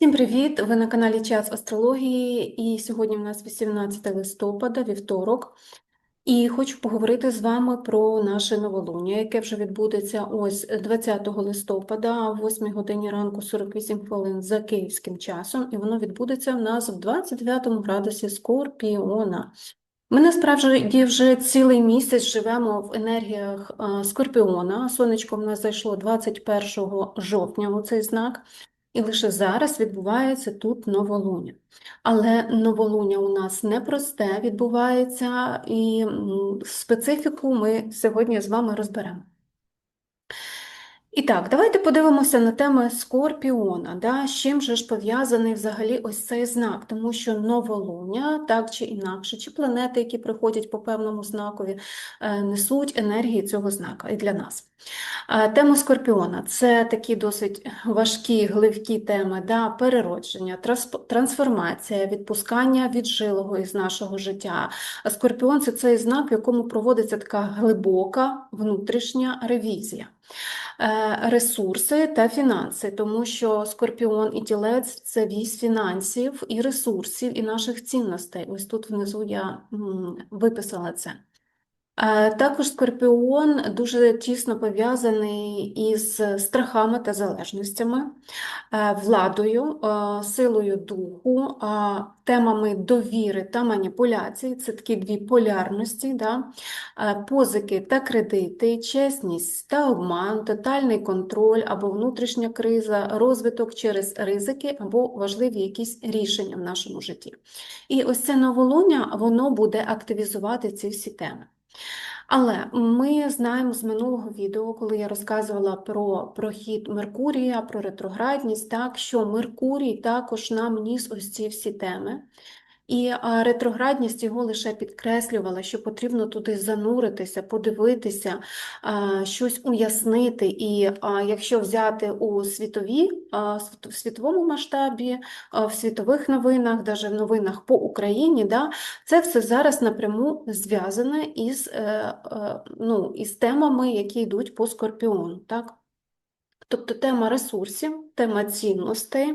Всім привіт! Ви на каналі Час Астрології, і сьогодні у нас 18 листопада, вівторок. І хочу поговорити з вами про наше новолуння, яке вже відбудеться ось 20 листопада, о 8 годині ранку 48 хвилин за київським часом, і воно відбудеться в нас в 29 градусі Скорпіона. Ми насправді вже цілий місяць живемо в енергіях Скорпіона. Сонечко в нас зайшло 21 жовтня у цей знак. І лише зараз відбувається тут новолуння. Але новолуння у нас непросте відбувається, і специфіку ми сьогодні з вами розберемо. І так, давайте подивимося на тему Скорпіона. Да? З чим же ж пов'язаний взагалі ось цей знак? Тому що новолуння, так чи інакше, чи планети, які приходять по певному знакові, е, несуть енергії цього знака і для нас. Е, Тема Скорпіона це такі досить важкі, гливкі теми, да? переродження, трансформація, відпускання віджилого із нашого життя. Скорпіон це цей знак, в якому проводиться така глибока внутрішня ревізія. Е, Ресурси та фінанси, тому що Скорпіон і Тілець це вісь фінансів і ресурсів, і наших цінностей. Ось тут внизу я виписала це. Е, Також Скорпіон дуже тісно пов'язаний із страхами та залежностями, е, владою, е, силою духу, темами довіри та маніпуляцій. Це такі дві полярності, да? Позики та кредити, чесність та обман, тотальний контроль або внутрішня криза, розвиток через ризики або важливі якісь рішення в нашому житті. І ось це новолуння, воно буде активізувати ці всі теми. Але ми знаємо з минулого відео, коли я розказувала про прохід Меркурія, про ретроградність, так, що Меркурій також нам ніс ось ці всі теми. І ретроградність його лише підкреслювала, що потрібно туди зануритися, подивитися, щось уяснити. І якщо взяти у світові, в світовому масштабі, в світових новинах, навіть в новинах по Україні, да, це все зараз напряму зв'язане із, е, е, ну, із темами, які йдуть по Скорпіону. Так? Тобто тема ресурсів, тема цінностей,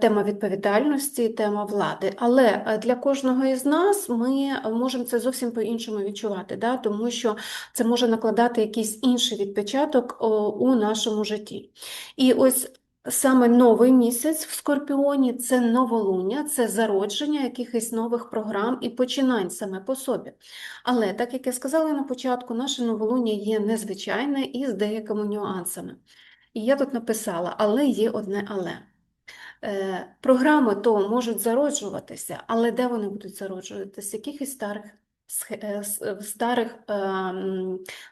тема відповідальності, тема влади. Але е, для кожного із нас ми можемо це зовсім по-іншому відчувати, да? тому що це може накладати якийсь інший відпечаток у нашому житті. І ось Саме новий місяць в Скорпіоні це новолуння, це зародження якихось нових програм і починань саме по собі. Але, так як я сказала на початку, наше новолуння є незвичайне і з деякими нюансами. І я тут написала, але є одне але. Е, Програми то можуть зароджуватися, але де вони будуть зароджуватися? В якихось старих е, в старих е,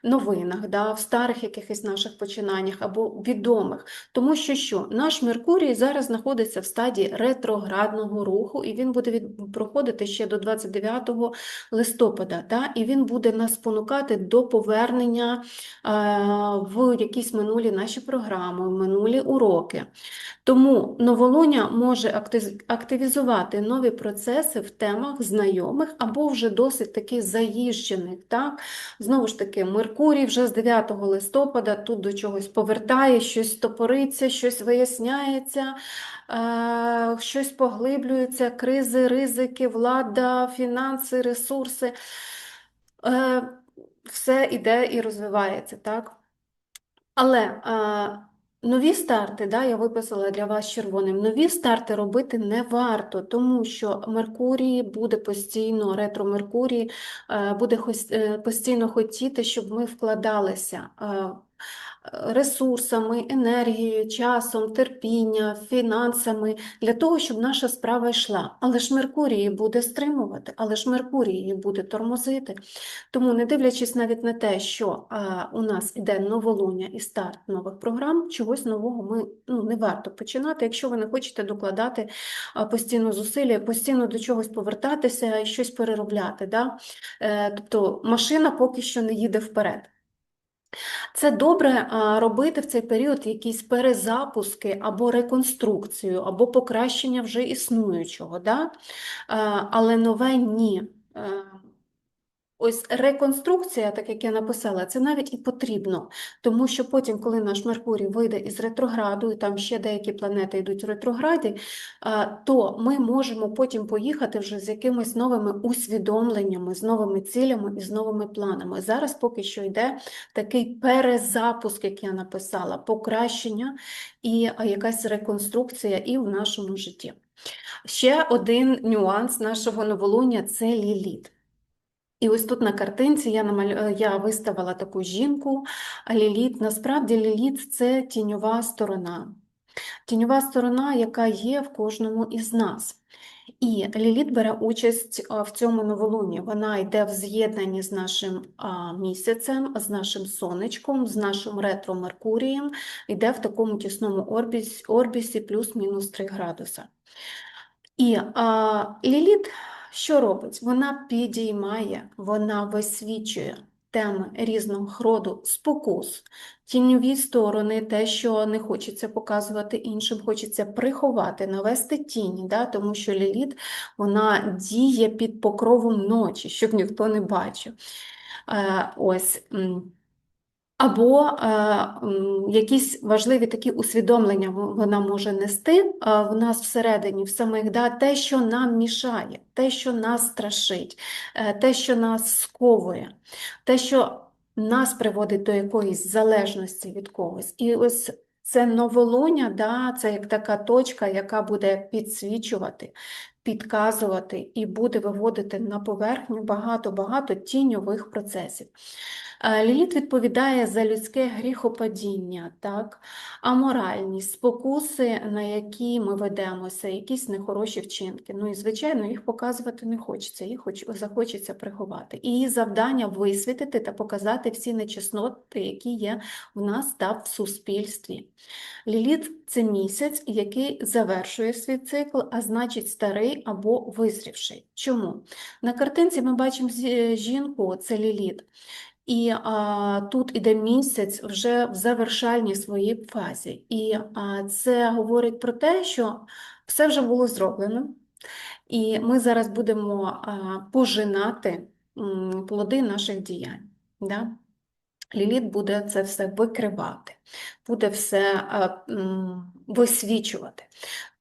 новинах, да, в старих якихось наших починаннях або відомих. Тому що що? Наш Меркурій зараз знаходиться в стадії ретроградного руху, і він буде від... проходити ще до 29 листопада, да? і він буде нас спонукати до повернення е, в якісь минулі наші програми, минулі уроки. Тому новолуння може активізувати нові процеси в темах знайомих або вже досить таки заїжджених. Так? Знову ж таки, Меркурій вже з 9 листопада тут до чогось повертає, щось топориться, щось виясняється, е, щось поглиблюється, кризи, ризики, влада, фінанси, ресурси. Е, все іде і розвивається, так? Але а, нові старти, да, я виписала для вас червоним, нові старти робити не варто, тому що Меркурій буде постійно, ретро Меркурій е, буде е, постійно хотіти, щоб ми вкладалися е, ресурсами, енергією, часом, терпіння, фінансами для того, щоб наша справа йшла. Але ж Меркурій буде стримувати, але ж Меркурій її буде тормозити. Тому, не дивлячись навіть на те, що а, у нас іде новолуння і старт нових програм, чогось нового ми ну, не варто починати, якщо ви не хочете докладати постійно зусилля, постійно до чогось повертатися і щось переробляти. Да? Е, тобто машина поки що не їде вперед. Це добре робити в цей період якісь перезапуски або реконструкцію, або покращення вже існуючого, да? Але нове ні. Ось реконструкція, так як я написала, це навіть і потрібно, тому що потім, коли наш Меркурій вийде із ретрограду, і там ще деякі планети йдуть в ретрограді, то ми можемо потім поїхати вже з якимись новими усвідомленнями, з новими цілями і з новими планами. Зараз поки що йде такий перезапуск, як я написала, покращення і якась реконструкція і в нашому житті. Ще один нюанс нашого новолуння це ліліт. І ось тут на картинці я, намалю... е, я виставила таку жінку, ліліт. Насправді ліліт це тіньова сторона. Тіньова сторона, яка є в кожному із нас. І Ліліт бере участь в цьому новолунні. Вона йде в з'єднанні з нашим місяцем, з нашим сонечком, з нашим ретро-Меркурієм, йде в такому тісному орбісі, орбісі плюс-мінус 3 градуса. І а, Ліліт що робить? Вона підіймає, вона висвічує теми різного роду спокус, тіньові сторони, те, що не хочеться показувати іншим, хочеться приховати, навести тіні, да? тому що Ліліт вона діє під покровом ночі, щоб ніхто не бачив. Е, ось. Або е, якісь важливі такі усвідомлення вона може нести е, в нас всередині, в самих, да, те, що нам мішає, те, що нас страшить, е, те, що нас сковує, те, що нас приводить до якоїсь залежності від когось. І ось це новолуння, да, це як така точка, яка буде підсвічувати, підказувати і буде виводити на поверхню багато-багато тіньових процесів. Е, Ліліт відповідає за людське гріхопадіння, так, аморальність, спокуси, на які ми ведемося, якісь нехороші вчинки. Ну і, звичайно, їх показувати не хочеться, їх хоч, захочеться приховати. І її завдання висвітити та показати всі нечесноти, які є в нас та в суспільстві. Ліліт – це місяць, який завершує свій цикл, а значить старий або визрівший. Чому? На картинці ми бачимо жінку, це Ліліт. І а, тут іде місяць вже в завершальній своїй фазі. І а, це говорить про те, що все вже було зроблено, і ми зараз будемо а, пожинати плоди наших діянь. Да? Ліліт буде це все викривати, буде все а, м, висвічувати.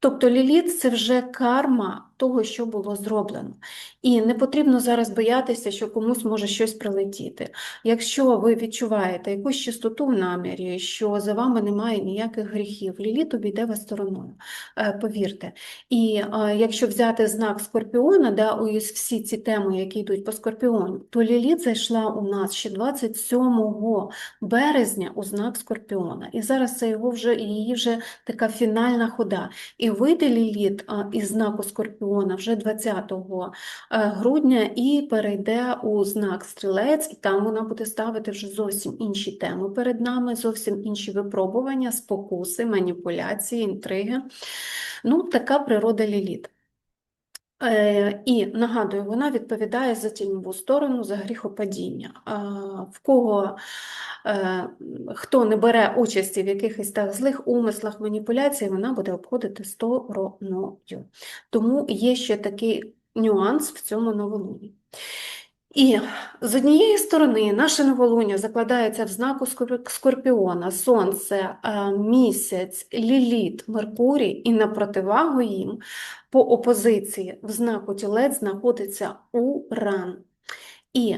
Тобто ліліт це вже карма того, що було зроблено. І не потрібно зараз боятися, що комусь може щось прилетіти. Якщо ви відчуваєте якусь чистоту в намірі, що за вами немає ніяких гріхів, ліліт обійде вас стороною, е, повірте. І е, якщо взяти знак Скорпіона, да, ось всі ці теми, які йдуть по Скорпіону, то ліліт зайшла у нас ще 27 березня у знак Скорпіона. І зараз це його вже, її вже така фінальна хода. І вийде ліліт із знаку Скорпіона вже 20 е, грудня і перейде у знак Стрілець, і там вона буде ставити вже зовсім інші теми перед нами, зовсім інші випробування, спокуси, маніпуляції, інтриги. Ну, така природа ліліт. Е, І нагадую, вона відповідає за тіньову сторону, за гріхопадіння. В кого хто не бере участі в якихось так злих умислах, маніпуляцій, вона буде обходити стороною. Тому є ще такий нюанс в цьому новолунні. І з однієї сторони наше новолуння закладається в знаку Скорпіона, Сонце, е, місяць, Ліліт, Меркурій, і на противагу їм по опозиції в знаку Тілець знаходиться Уран. І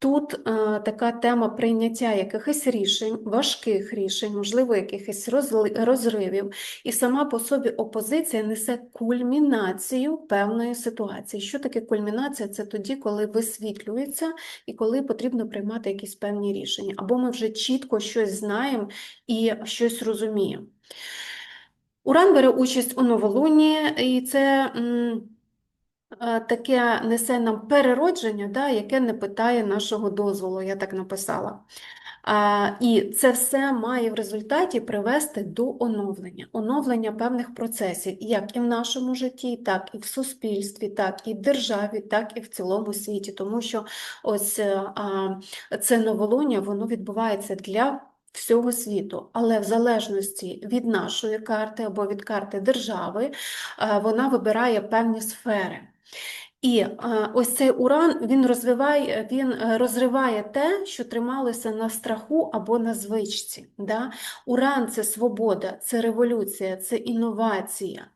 тут е, така тема прийняття якихось рішень, важких рішень, можливо, якихось розривів. І сама по собі опозиція несе кульмінацію певної ситуації. Що таке кульмінація? Це тоді, коли висвітлюється і коли потрібно приймати якісь певні рішення. Або ми вже чітко щось знаємо і щось розуміємо. Уран бере участь у новолунні, і це м, таке несе нам переродження, да, яке не питає нашого дозволу, я так написала. А, і це все має в результаті привести до оновлення, оновлення певних процесів, як і в нашому житті, так і в суспільстві, так і в державі, так і в цілому світі. Тому що ось е, а, це новолуння, воно відбувається для всього світу, але в залежності від нашої карти або від карти держави, е, вона вибирає певні сфери. І е, ось цей уран він розвиває, він е, розриває те, що трималося на страху або на звичці. Да? Уран це свобода, це революція, це інновація.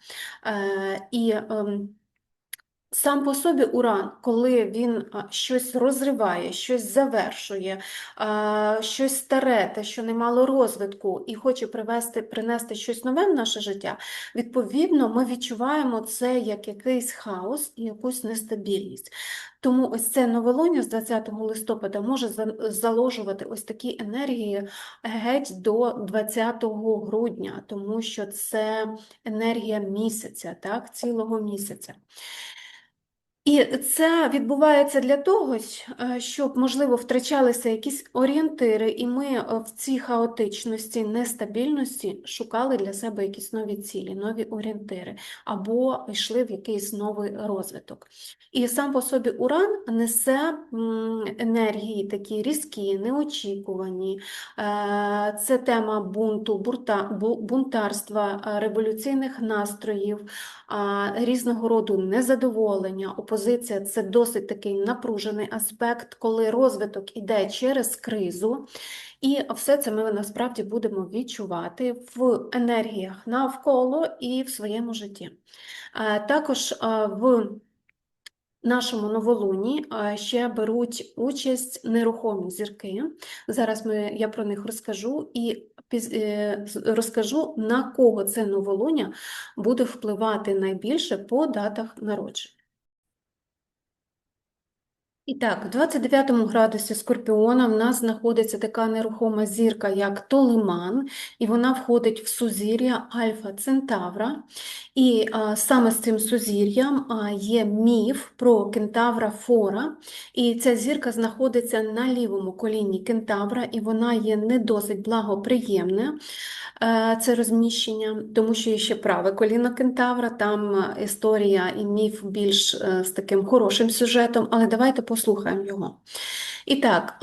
Е, І ем, Сам по собі уран, коли він щось розриває, щось завершує, щось старе, те, що не мало розвитку, і хоче привести, принести щось нове в наше життя, відповідно, ми відчуваємо це як якийсь хаос і якусь нестабільність. Тому ось це новолуння з 20 листопада може заложувати ось такі енергії геть до 20 грудня, тому що це енергія місяця, так, цілого місяця. І це відбувається для того, е, щоб, можливо, втрачалися якісь орієнтири, і ми е, в цій хаотичності, нестабільності шукали для себе якісь нові цілі, нові орієнтири, або йшли в якийсь новий розвиток. І сам по собі уран несе енергії такі різкі, неочікувані. Е, Це тема бунту, бунтарства, революційних настроїв, різного роду незадоволення, опозиція це досить такий напружений аспект, коли розвиток іде через кризу. І все це ми насправді будемо відчувати в енергіях навколо і в своєму житті. Також в нашому новолунні а, ще беруть участь нерухомі зірки. Зараз ми, я про них розкажу і е, розкажу, на кого це новолуння буде впливати найбільше по датах народження. І так, в 29 градусі Скорпіона в нас знаходиться така нерухома зірка, як Толеман, і вона входить в сузір'я Альфа Центавра. І а, саме з цим сузір'ям є міф про кентавра Фора. І ця зірка знаходиться на лівому коліні кентавра, і вона є не досить благоприємна. е, Це розміщення, тому що є ще праве коліно кентавра, там е, історія і міф більш е, з таким хорошим сюжетом, але давайте послухаємо його. І так,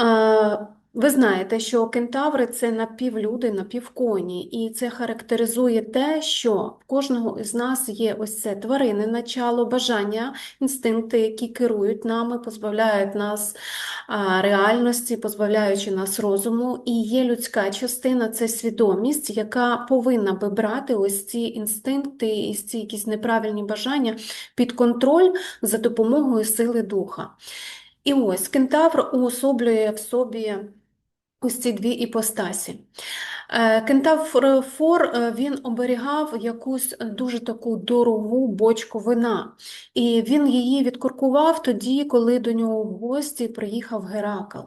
ви знаєте, що кентаври це напівлюди, напівконі, і це характеризує те, що в кожного із нас є ось це тваринне начало, бажання, інстинкти, які керують нами, позбавляють нас реальності, позбавляючи нас розуму. І є людська частина, це свідомість, яка повинна би брати ось ці інстинкти і ці якісь неправильні бажання під контроль за допомогою сили духа. І ось кентавр уособлює в собі ось ці дві іпостасі. Е, Кентавр е, він оберігав якусь дуже таку дорогу бочку вина, і він її відкуркував тоді, коли до нього в гості приїхав Геракл.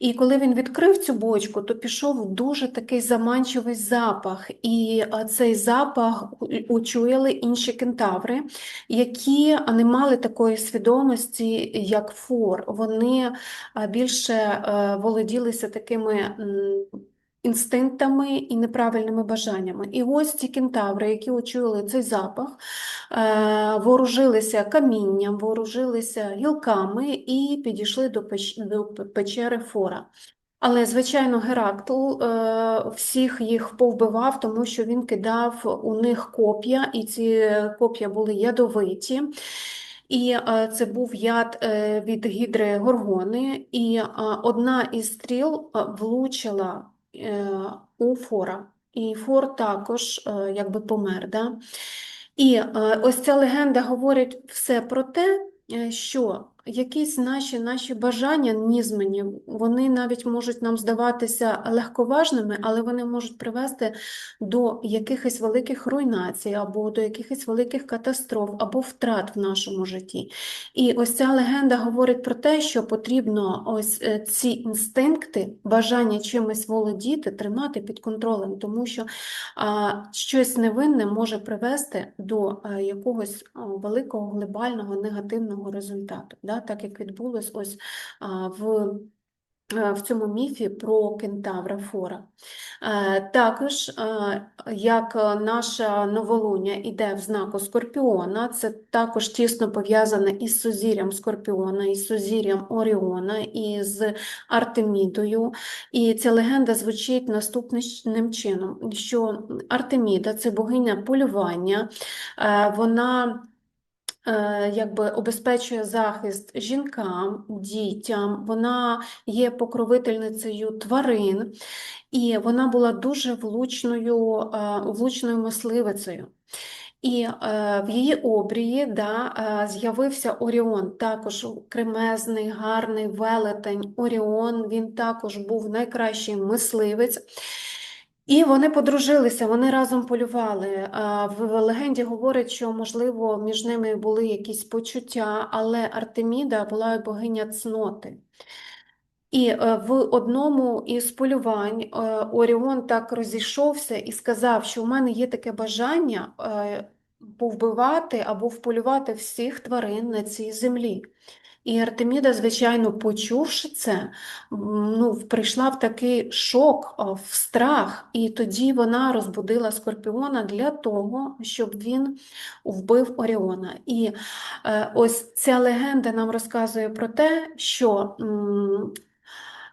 І коли він відкрив цю бочку, то пішов дуже такий заманчивий запах, і е, цей запах учуяли інші кентаври, які не мали такої свідомості, як Фор. Вони більше володілися такими інстинктами і неправильними бажаннями. І ось ці кентаври, які очуяли цей запах, е, вооружилися камінням, вооружилися гілками і підійшли до печери Фора. Але, звичайно, Геракл е, всіх їх повбивав, тому що він кидав у них коп'я, і ці коп'я були ядовиті. І е, це був яд від гідри Горгони, і одна із стріл влучила у Фора. І Фор також е, якби помер. Да? І е, ось ця легенда говорить все про те, е, що якісь наші, наші бажання нізмені, вони навіть можуть нам здаватися легковажними, але вони можуть привести до якихось великих руйнацій, або до якихось великих катастроф, або втрат в нашому житті. І ось ця легенда говорить про те, що потрібно ось е, ці інстинкти, бажання чимось володіти, тримати під контролем, тому що а, щось невинне може привести до е, якогось великого глобального негативного результату, да? Так як відбулось ось в в цьому міфі про кентавра Фора. Е, Також, е, як е, наша новолуння іде в знаку Скорпіона, це також тісно пов'язане із сузір'ям Скорпіона, із сузір'ям Оріона, і з Артемідою. І ця легенда звучить наступним чином, що Артеміда – це богиня полювання, е, вона якби обезпечує захист жінкам, дітям, вона є покровительницею тварин, і вона була дуже влучною, е, влучною мисливицею. І е, в її обрії да, е, з'явився Оріон, також кремезний, гарний велетень Оріон, він також був найкращий мисливець. І вони подружилися, вони разом полювали. В легенді говорять, що, можливо, між ними були якісь почуття, але Артеміда була богиня цноти. І е, в одному із полювань е, Оріон так розійшовся і сказав, що у мене є таке бажання е, повбивати або вполювати всіх тварин на цій землі. І Артеміда, звичайно, почувши це, ну, прийшла в такий шок, в страх, і тоді вона розбудила Скорпіона для того, щоб він вбив Оріона. І е, ось ця легенда нам розказує про те, що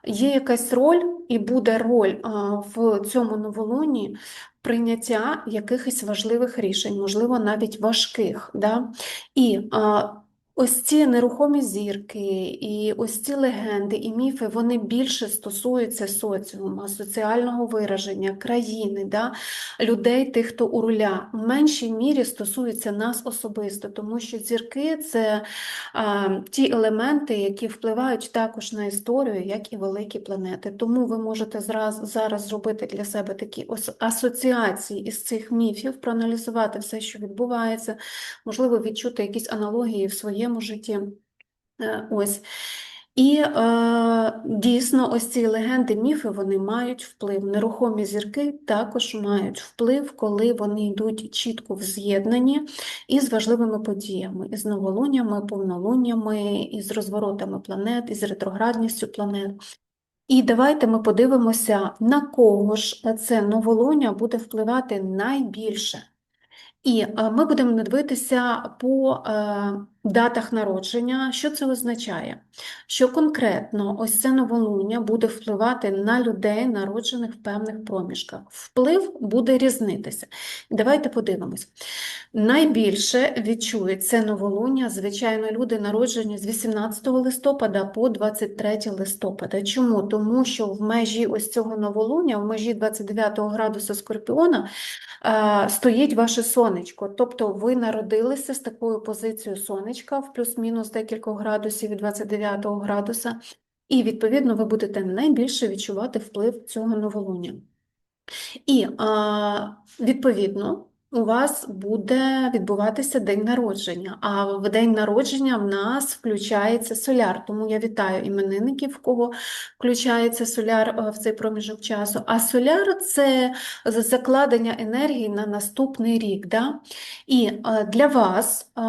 є якась роль, і буде роль в цьому новолунні прийняття якихось важливих рішень, можливо, навіть важких. Да? І а, ось ці нерухомі зірки, і ось ці легенди і міфи, вони більше стосуються соціуму, соціального вираження, країни, да? людей, тих, хто у руля, в меншій мірі стосуються нас особисто, тому що зірки це а, ті елементи, які впливають також на історію, як і великі планети. Тому ви можете зраз, зараз зробити для себе такі асоціації із цих міфів, проаналізувати все, що відбувається, можливо, відчути якісь аналогії в своєму житті. Е, Ось. І е, дійсно, ось ці легенди, міфи, вони мають вплив. Нерухомі зірки також мають вплив, коли вони йдуть чітко в з'єднанні із важливими подіями, із новолуннями, повнолуннями, із розворотами планет, із ретроградністю планет. І давайте ми подивимося, на кого ж це новолуння буде впливати найбільше. І е, ми будемо дивитися по е, датах народження. Що це означає? Що конкретно ось це новолуння буде впливати на людей, народжених в певних проміжках. Вплив буде різнитися. Давайте подивимось. Найбільше відчують це новолуння, звичайно, люди народжені з 18 листопада по 23 листопада. Чому? Тому що в межі ось цього новолуння, в межі 29 градуса Скорпіона, е, стоїть ваше сонечко. Тобто ви народилися з такою позицією сонечка в плюс-мінус декількох градусів від 29 градуса, і, відповідно, ви будете найбільше відчувати вплив цього новолуння. І, відповідно, у вас буде відбуватися день народження, а в день народження в нас включається соляр, тому я вітаю іменинників, в кого включається соляр е, в цей проміжок часу. А соляр – це закладення енергії на наступний рік. Да? І е, для вас е,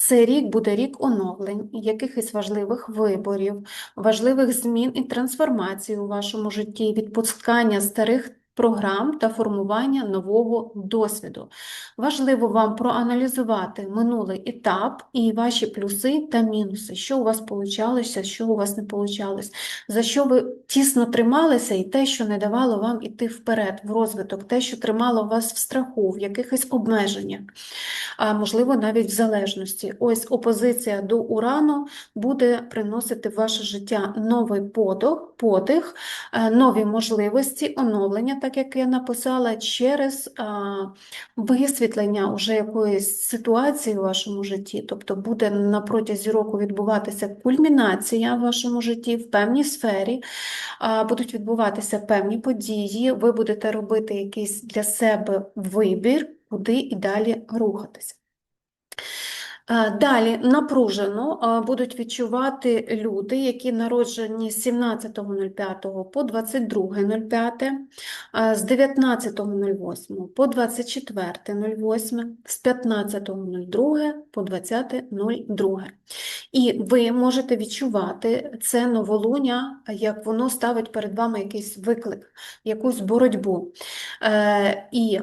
цей рік буде рік оновлень, якихось важливих виборів, важливих змін і трансформацій у вашому житті, відпускання старих програм та формування нового досвіду. Важливо вам проаналізувати минулий етап і ваші плюси та мінуси, що у вас получалося, що у вас не получалось, за що ви тісно трималися, і те, що не давало вам іти вперед в розвиток, те, що тримало вас в страху, в якихось обмеженнях, а можливо навіть в залежності. Ось опозиція до урану буде приносити в ваше життя новий подих, подих, е, нові можливості, оновлення, так як я написала, через висвітлення уже якоїсь ситуації у вашому житті. Тобто буде на протязі року відбуватися кульмінація в вашому житті в певній сфері, будуть відбуватися певні події, ви будете робити якийсь для себе вибір, куди і далі рухатися. Е, Далі напружено е, будуть відчувати люди, які народжені з 17.05 по 22.05, е, з 19.08 по 24.08, з 15.02 по 20.02. І ви можете відчувати це новолуння, як воно ставить перед вами якийсь виклик, якусь боротьбу. І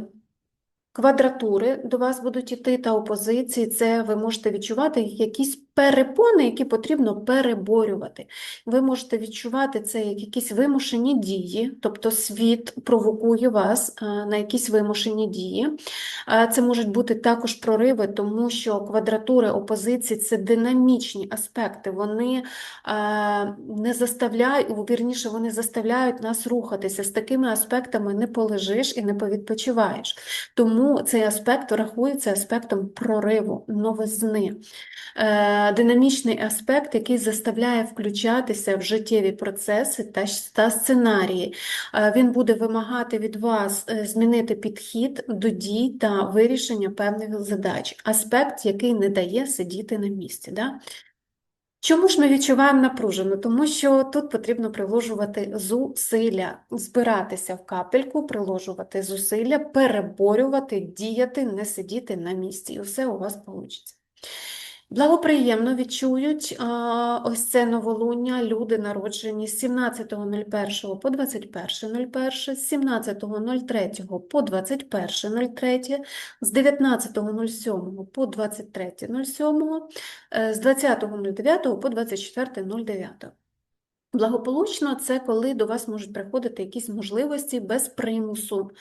Квадратури до вас будуть іти та опозиції, це ви можете відчувати якісь перепони, які потрібно переборювати. Ви можете відчувати це як якісь вимушені дії, тобто світ провокує вас е, на якісь вимушені дії. Е, Це можуть бути також прориви, тому що квадратури опозиції це динамічні аспекти. Вони е, не заставляють, вірніше, вони заставляють нас рухатися. З такими аспектами не полежиш і не повідпочиваєш. Тому цей аспект рахується аспектом прориву, новизни. Динамічний аспект, який заставляє включатися в життєві процеси та, та сценарії. Е, Він буде вимагати від вас е, змінити підхід до дій та вирішення певних задач. Аспект, який не дає сидіти на місці. Да? Чому ж ми відчуваємо напружено? Тому що тут потрібно приложувати зусилля, збиратися в капельку, приложувати зусилля, переборювати, діяти, не сидіти на місці, і все у вас вийде. Благоприємно відчують ось це новолуння люди, народжені з 17.01 по 21.01, з 17.03 по 21.03, з 19.07 по 23.07, е, з 20.09 по 24.09. Благополучно це коли до вас можуть приходити якісь можливості без примусу.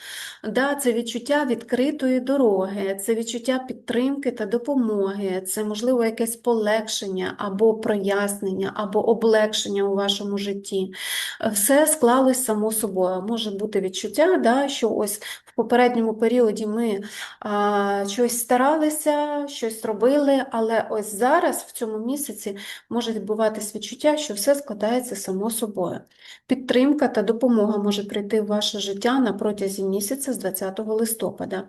Да, це відчуття відкритої дороги, це відчуття підтримки та допомоги, це можливо якесь полегшення або прояснення, або облегшення у вашому житті. Все склалось само собою. Може бути відчуття, да, що ось попередньому періоді ми а, щось старалися, щось робили, але ось зараз, в цьому місяці, може відбуватись відчуття, що все складається само собою. Підтримка та допомога може прийти в ваше життя на протязі місяця з 20 листопада.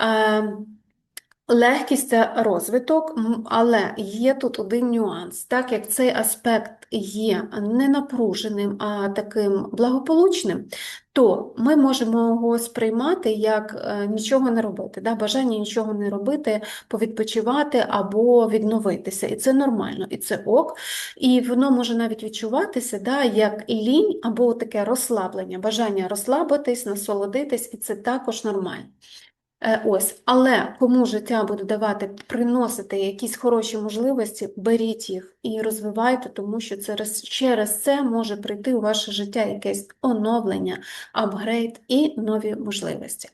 Е, Легкість та розвиток, але є тут один нюанс. Так як цей аспект є не напруженим, а таким благополучним, то ми можемо його сприймати як е, нічого не робити, да? бажання нічого не робити, повідпочивати або відновитися. І це нормально, і це ок. І воно може навіть відчуватися да, як лінь або таке розслаблення, бажання розслабитись, насолодитись, і це також нормально. Е, Ось, але кому життя буде давати, приносити якісь хороші можливості, беріть їх і розвивайте, тому що через, через це може прийти у ваше життя якесь оновлення, апгрейд і нові можливості.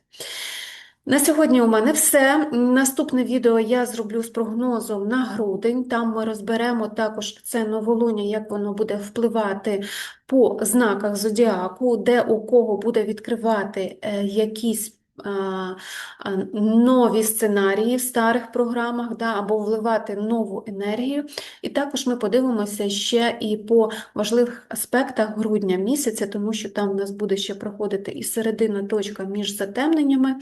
На сьогодні у мене все. Наступне відео я зроблю з прогнозом на грудень. Там ми розберемо також це новолуння, як воно буде впливати по знаках зодіаку, де у кого буде відкривати е, якісь нові сценарії в старих програмах, да, або вливати нову енергію. І також ми подивимося ще і по важливих аспектах грудня місяця, тому що там у нас буде ще проходити і середина точка між затемненнями,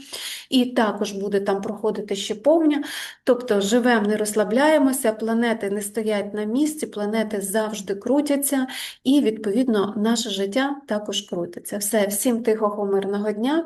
і також буде там проходити ще повня. Тобто живемо, не розслабляємося, планети не стоять на місці, планети завжди крутяться, і, відповідно, наше життя також крутиться. Все, всім тихого, мирного дня